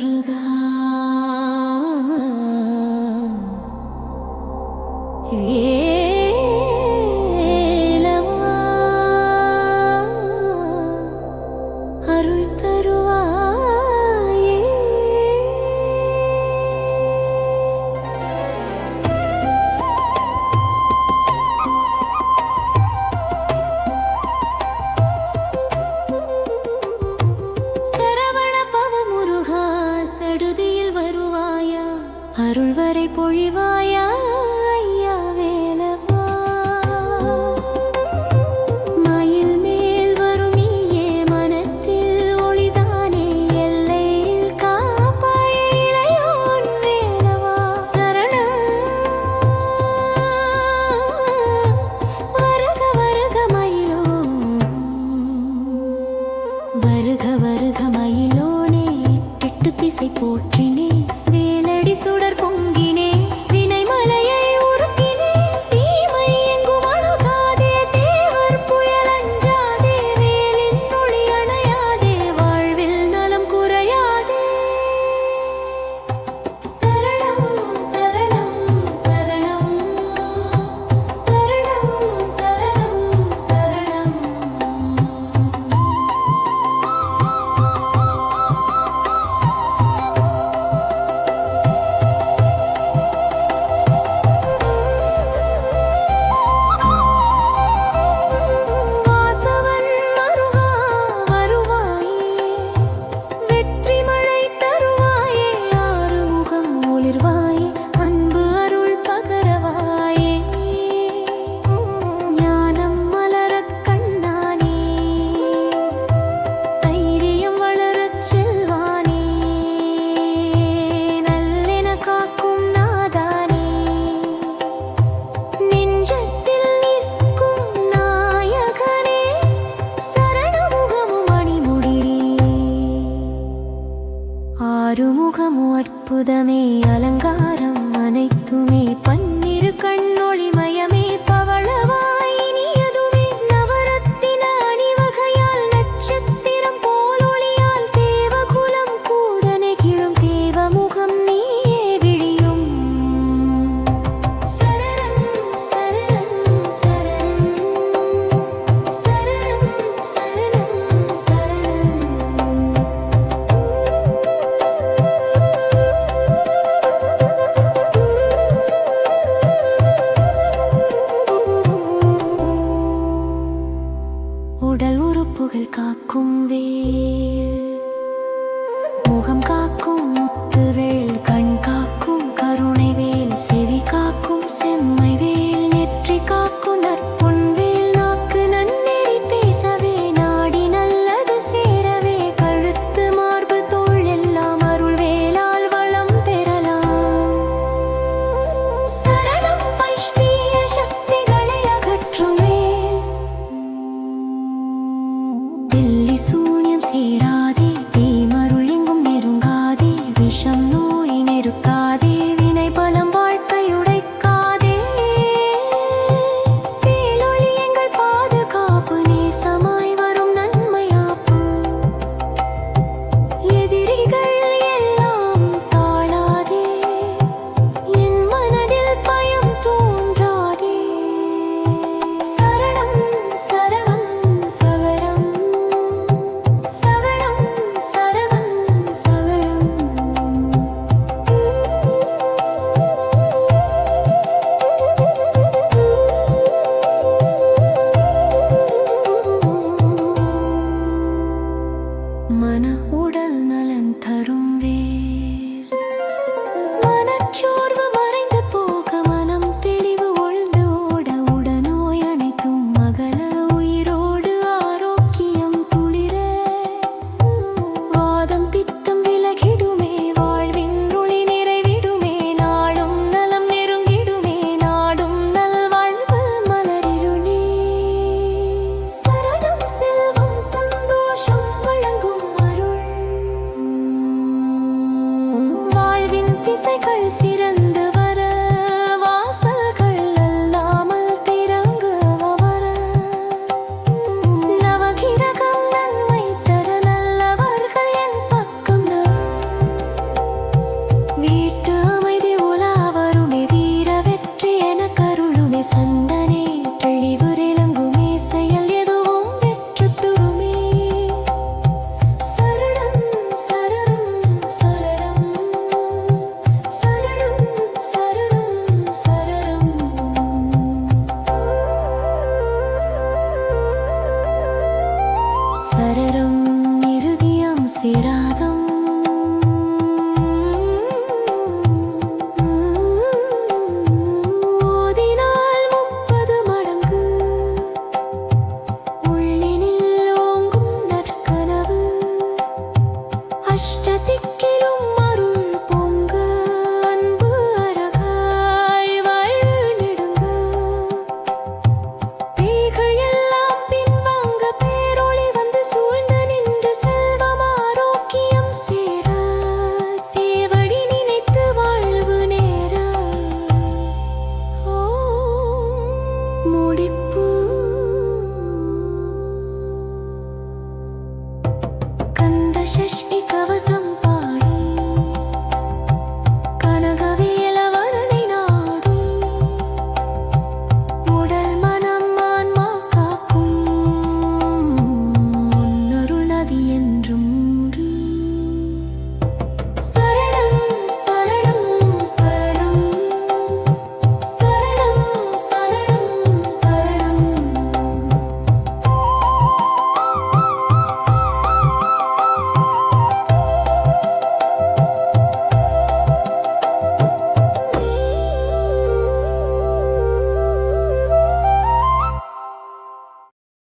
夜が அருள் வரை பொழிவாயா? ஐயா வேலவா? மயில் மேல் வரும் நீயே மனத்தில் ஒளிதானே? எல்லையில் காப்பாயோன் வேலவா? சரணம். வருக வருக மயிலோ. வருக வருக மயிலோனே திசை போற்றினே. முகம் காக்கும் शश